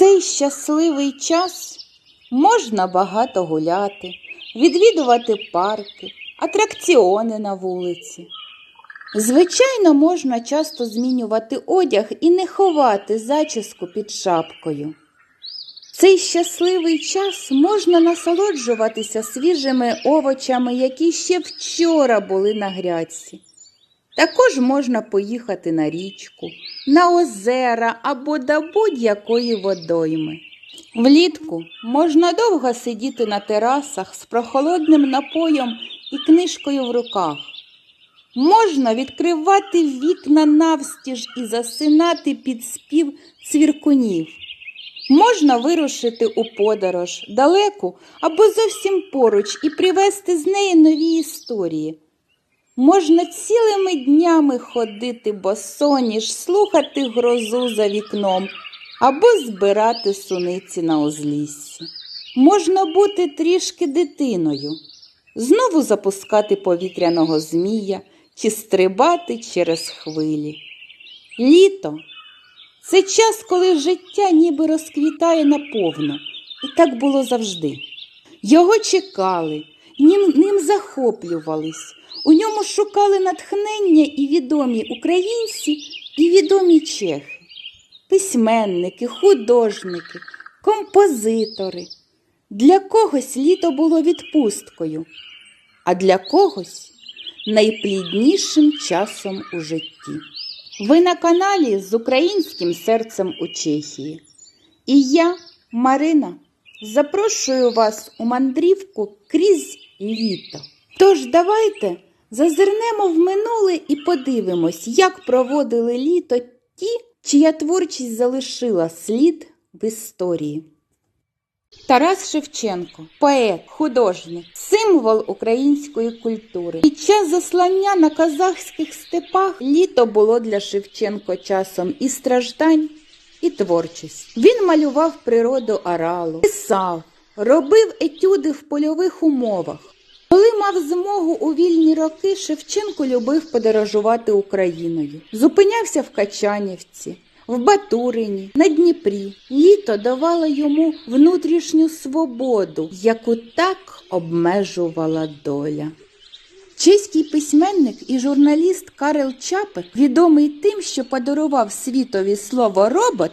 цей щасливий час можна багато гуляти, відвідувати парки, атракціони на вулиці. Звичайно, можна часто змінювати одяг і не ховати зачіску під шапкою. Цей щасливий час можна насолоджуватися свіжими овочами, які ще вчора були на грядці. Також можна поїхати на річку, на озера або до будь-якої водойми. Влітку можна довго сидіти на терасах з прохолодним напоєм і книжкою в руках. Можна відкривати вікна навстіж і засинати під спів цвіркунів. Можна вирушити у подорож далеку або зовсім поруч і привезти з неї нові історії. Можна цілими днями ходити босоніж, слухати грозу за вікном або збирати суниці на узліссі. Можна бути трішки дитиною, знову запускати повітряного змія чи стрибати через хвилі. Літо це час, коли життя ніби розквітає наповно, і так було завжди. Його чекали, ним, ним захоплювались, у ньому шукали натхнення і відомі українці, і відомі чехи, письменники, художники, композитори. Для когось літо було відпусткою, а для когось найпліднішим часом у житті. Ви на каналі з українським серцем у Чехії. І я, Марина, запрошую вас у мандрівку крізь літо. Тож давайте зазирнемо в минуле і подивимось, як проводили літо ті, чия творчість залишила слід в історії. Тарас Шевченко, поет, художник, символ української культури. Під час заслання на казахських степах літо було для Шевченко часом і страждань, і творчість. Він малював природу аралу, писав, робив етюди в польових умовах. Коли мав змогу у вільні роки, Шевченко любив подорожувати Україною. Зупинявся в Качанівці, в Батурині, на Дніпрі. Літо давало йому внутрішню свободу, яку так обмежувала доля. Чеський письменник і журналіст Карел Чапек, відомий тим, що подарував світові слово робот,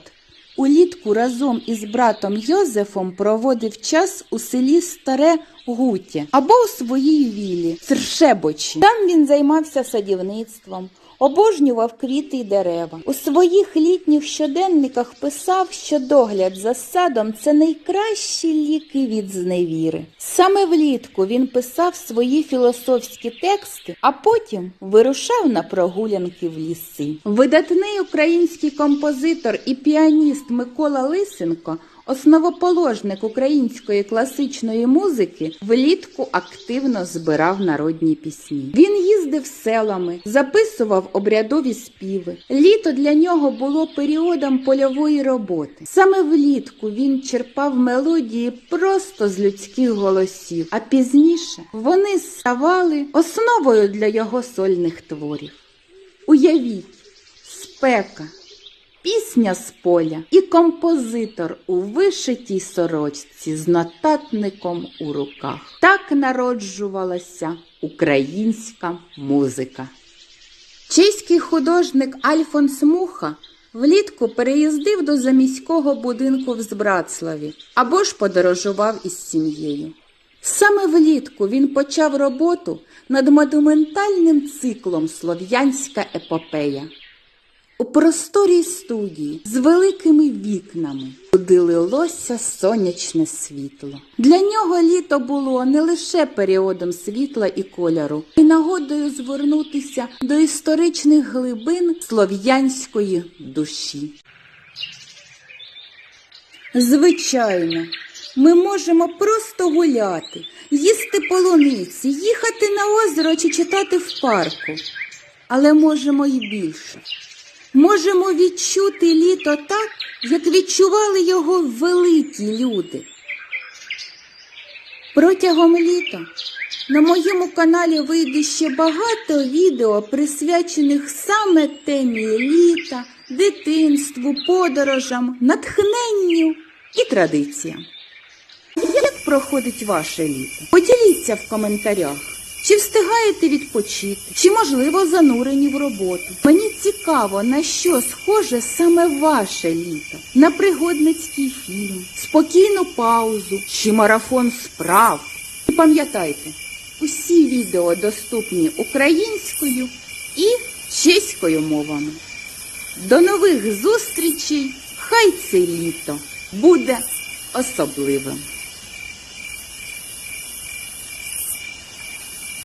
улітку разом із братом Йозефом проводив час у селі Старе Гуті або у своїй вілі Сершебочі. Там він займався садівництвом, обожнював квіти й дерева. У своїх літніх щоденниках писав, що догляд за садом це найкращі ліки від зневіри. Саме влітку він писав свої філософські тексти, а потім вирушав на прогулянки в ліси. Видатний український композитор і піаніст Микола Лисенко Основоположник української класичної музики влітку активно збирав народні пісні. Він їздив селами, записував обрядові співи. Літо для нього було періодом польової роботи. Саме влітку він черпав мелодії просто з людських голосів, а пізніше вони ставали основою для його сольних творів. Уявіть, спека. Пісня з поля і композитор у вишитій сорочці з нотатником у руках. Так народжувалася українська музика. Чеський художник Альфонс Муха влітку переїздив до заміського будинку в Збратславі або ж подорожував із сім'єю. Саме влітку він почав роботу над монументальним циклом Слов'янська епопея. У просторій студії з великими вікнами куди лилося сонячне світло. Для нього літо було не лише періодом світла і кольору, і нагодою звернутися до історичних глибин слов'янської душі. Звичайно, ми можемо просто гуляти, їсти полуниці, їхати на озеро чи читати в парку, але можемо і більше. Можемо відчути літо так, як відчували його великі люди. Протягом літа На моєму каналі вийде ще багато відео, присвячених саме темі літа, дитинству, подорожам, натхненню і традиціям. Як проходить ваше літо? Поділіться в коментарях. Чи встигаєте відпочити, чи можливо занурені в роботу? Мені цікаво, на що схоже саме ваше літо, на пригодницький фільм, спокійну паузу чи марафон справ. І пам'ятайте, усі відео доступні українською і чеською мовами. До нових зустрічей! Хай це літо буде особливим!